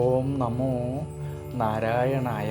ഓം നമോ നാരായണായ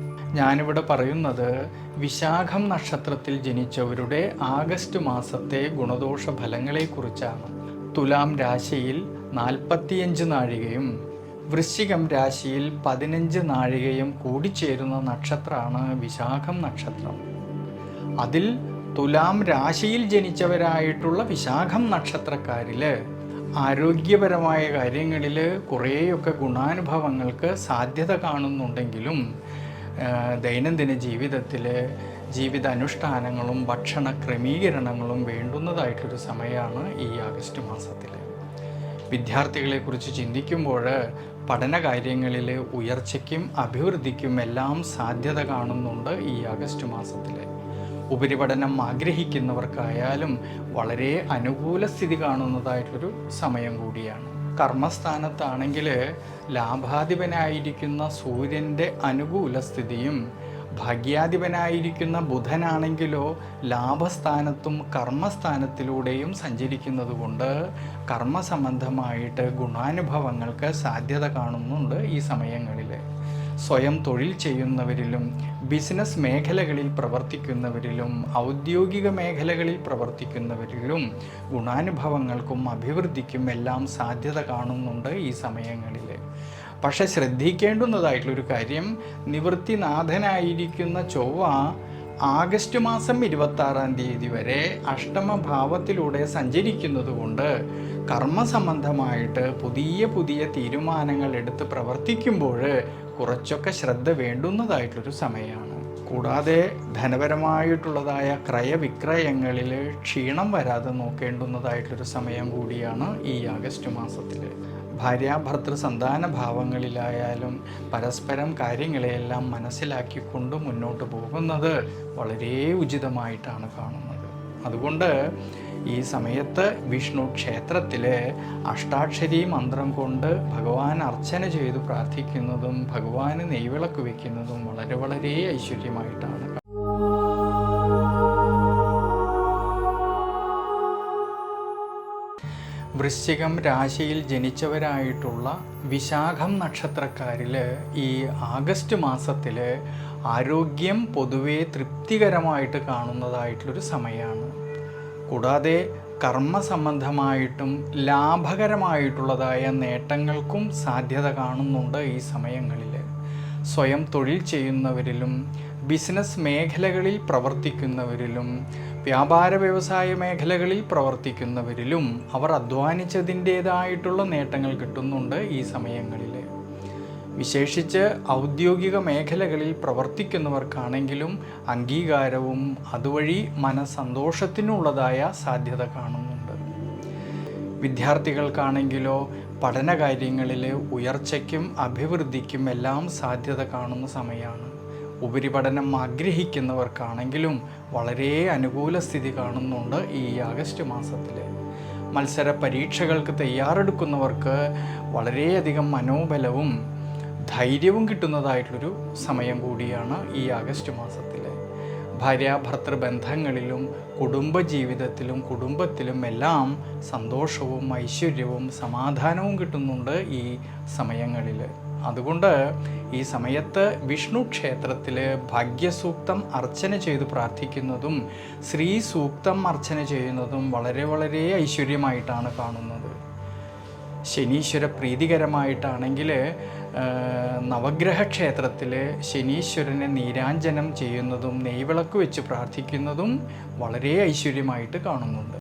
ഞാനിവിടെ പറയുന്നത് വിശാഖം നക്ഷത്രത്തിൽ ജനിച്ചവരുടെ ആഗസ്റ്റ് മാസത്തെ ഗുണദോഷ ഫലങ്ങളെക്കുറിച്ചാണ് തുലാം രാശിയിൽ നാൽപ്പത്തിയഞ്ച് നാഴികയും വൃശ്ചികം രാശിയിൽ പതിനഞ്ച് നാഴികയും കൂടിച്ചേരുന്ന നക്ഷത്രമാണ് വിശാഖം നക്ഷത്രം. അതിൽ തുലാം രാശിയിൽ ജനിച്ചവരായിട്ടുള്ള വിശാഖം നക്ഷത്രക്കാരിൽ ആരോഗ്യപരമായ കാര്യങ്ങളിൽ കുറേയൊക്കെ ഗുണാനുഭവങ്ങൾക്ക് സാധ്യത കാണുന്നുണ്ടെങ്കിലും ദൈനംദിന ജീവിതത്തിൽ ജീവിത അനുഷ്ഠാനങ്ങളും ഭക്ഷണ ക്രമീകരണങ്ങളും വേണ്ടുന്നതായിട്ടൊരു സമയമാണ് ഈ ആഗസ്റ്റ് മാസത്തിൽ വിദ്യാർത്ഥികളെക്കുറിച്ച് ചിന്തിക്കുമ്പോൾ പഠനകാര്യങ്ങളിൽ ഉയർച്ചയ്ക്കും അഭിവൃദ്ധിക്കും എല്ലാം സാധ്യത കാണുന്നുണ്ട് ഈ ആഗസ്റ്റ് മാസത്തിൽ ഉപരിപഠനം ആഗ്രഹിക്കുന്നവർക്കായാലും വളരെ അനുകൂല സ്ഥിതി കാണുന്നതായിട്ടൊരു സമയം കൂടിയാണ്. കർമ്മസ്ഥാനത്താണെങ്കിൽ ലാഭാധിപനായിരിക്കുന്ന സൂര്യന്റെ അനുകൂല സ്ഥിതിയും ഭാഗ്യാധിപനായിരിക്കുന്ന ബുധനാണെങ്കിലോ ലാഭസ്ഥാനത്തും കർമ്മസ്ഥാനത്തിലൂടെയും സഞ്ചരിക്കുന്നത് കൊണ്ട് കർമ്മസംബന്ധമായിട്ട് ഗുണാനുഭവങ്ങൾക്ക് സാധ്യത കാണുന്നുണ്ട് ഈ സമയങ്ങളിൽ സ്വയം തൊഴിൽ ചെയ്യുന്നവരിലും ബിസിനസ് മേഖലകളിൽ പ്രവർത്തിക്കുന്നവരിലും ഔദ്യോഗിക മേഖലകളിൽ പ്രവർത്തിക്കുന്നവരിലും ഗുണാനുഭവങ്ങൾക്കും അഭിവൃദ്ധിക്കും എല്ലാം സാധ്യത കാണുന്നുണ്ട് ഈ സമയങ്ങളിൽ പക്ഷെ ശ്രദ്ധിക്കേണ്ടുന്നതായിട്ടുള്ളൊരു കാര്യം നിവൃത്തിനാഥനായിരിക്കുന്ന ചൊവ്വ ആഗസ്റ്റ് മാസം ഇരുപത്തി ആറാം തീയതി വരെ അഷ്ടമഭാവത്തിലൂടെ സഞ്ചരിക്കുന്നത് കൊണ്ട് കർമ്മസംബന്ധമായിട്ട് പുതിയ പുതിയ തീരുമാനങ്ങൾ എടുത്ത് പ്രവർത്തിക്കുമ്പോൾ കുറച്ചൊക്കെ ശ്രദ്ധ വേണ്ടുന്നതായിട്ടൊരു സമയമാണ്. കൂടാതെ ധനപരമായിട്ടുള്ളതായ ക്രയവിക്രയങ്ങളിൽ ക്ഷീണം വരാതെ നോക്കേണ്ടുന്നതായിട്ടൊരു സമയം കൂടിയാണ് ഈ ആഗസ്റ്റ് മാസത്തിൽ ഭാര്യാഭർത്തൃ സന്താന ഭാവങ്ങളിലായാലും പരസ്പരം കാര്യങ്ങളെയെല്ലാം മനസ്സിലാക്കിക്കൊണ്ട് മുന്നോട്ട് പോകുന്നത് വളരെ ഉചിതമായിട്ടാണ് കാണുന്നത്. അതുകൊണ്ട് ഈ സമയത്ത് വിഷ്ണു ക്ഷേത്രത്തിൽ അഷ്ടാക്ഷരി മന്ത്രം കൊണ്ട് ഭഗവാൻ അർച്ചന ചെയ്ത് പ്രാർത്ഥിക്കുന്നതും ഭഗവാന് നെയ്വിളക്ക് വയ്ക്കുന്നതും വളരെ വളരെ ഐശ്വര്യമായിട്ടാണ്. വൃശ്ചികം രാശിയിൽ ജനിച്ചവരായിട്ടുള്ള വിശാഖം നക്ഷത്രക്കാരിൽ ഈ ആഗസ്റ്റ് മാസത്തിൽ ആരോഗ്യം പൊതുവെ തൃപ്തികരമായിട്ട് കാണുന്നതായിട്ടുള്ളൊരു സമയമാണ്. കൂടാതെ കർമ്മസംബന്ധമായിട്ടും ലാഭകരമായിട്ടുള്ളതായ നേട്ടങ്ങൾക്കും സാധ്യത കാണുന്നുണ്ട് ഈ സമയങ്ങളിൽ സ്വയം തൊഴിൽ ചെയ്യുന്നവരിലും ബിസിനസ് മേഖലകളിൽ പ്രവർത്തിക്കുന്നവരിലും വ്യാപാര വ്യവസായ മേഖലകളിൽ പ്രവർത്തിക്കുന്നവരിലും അവർ അധ്വാനിച്ചതിന്റേതായിട്ടുള്ള നേട്ടങ്ങൾ കിട്ടുന്നുണ്ട് ഈ സമയങ്ങളിൽ വിശേഷിച്ച് ഔദ്യോഗിക മേഖലകളിൽ പ്രവർത്തിക്കുന്നവർക്കാണെങ്കിലും അംഗീകാരവും അതുവഴി മനസന്തോഷത്തിനുള്ളതായ സാധ്യത കാണുന്നുണ്ട്. വിദ്യാർത്ഥികൾക്കാണെങ്കിലോ പഠനകാര്യങ്ങളിൽ ഉയർച്ചയ്ക്കും അഭിവൃദ്ധിക്കും എല്ലാം സാധ്യത കാണുന്ന സമയമാണ് ഉപരിപഠനം ആഗ്രഹിക്കുന്നവർക്കാണെങ്കിലും വളരെ അനുകൂല സ്ഥിതി കാണുന്നുണ്ട് ഈ ആഗസ്റ്റ് മാസത്തിൽ മത്സര പരീക്ഷകൾക്ക് തയ്യാറെടുക്കുന്നവർക്ക് വളരെയധികം മനോബലവും ധൈര്യവും കിട്ടുന്നതായിട്ടുള്ളൊരു സമയം കൂടിയാണ് ഈ ആഗസ്റ്റ് മാസത്തിൽ ഭാര്യാഭർത്തൃ ബന്ധങ്ങളിലും കുടുംബജീവിതത്തിലും കുടുംബത്തിലും എല്ലാം സന്തോഷവും ഐശ്വര്യവും സമാധാനവും കിട്ടുന്നുണ്ട് ഈ സമയങ്ങളിൽ അതുകൊണ്ട് ഈ സമയത്ത് വിഷ്ണു ക്ഷേത്രത്തിൽ ഭാഗ്യസൂക്തം അർച്ചന ചെയ്ത് പ്രാർത്ഥിക്കുന്നതും ശ്രീ സൂക്തം അർച്ചന ചെയ്യുന്നതും വളരെ വളരെ ഐശ്വര്യമായിട്ടാണ് കാണുന്നത്. ശനീശ്വര പ്രീതികരമായിട്ടാണെങ്കിൽ നവഗ്രഹ ക്ഷേത്രത്തിൽ ശനീശ്വരനെ നീരാഞ്ജനം ചെയ്യുന്നതും നെയ്വിളക്ക് വെച്ച് പ്രാർത്ഥിക്കുന്നതും വളരെ ഐശ്വര്യമായിട്ട് കാണുന്നുണ്ട്.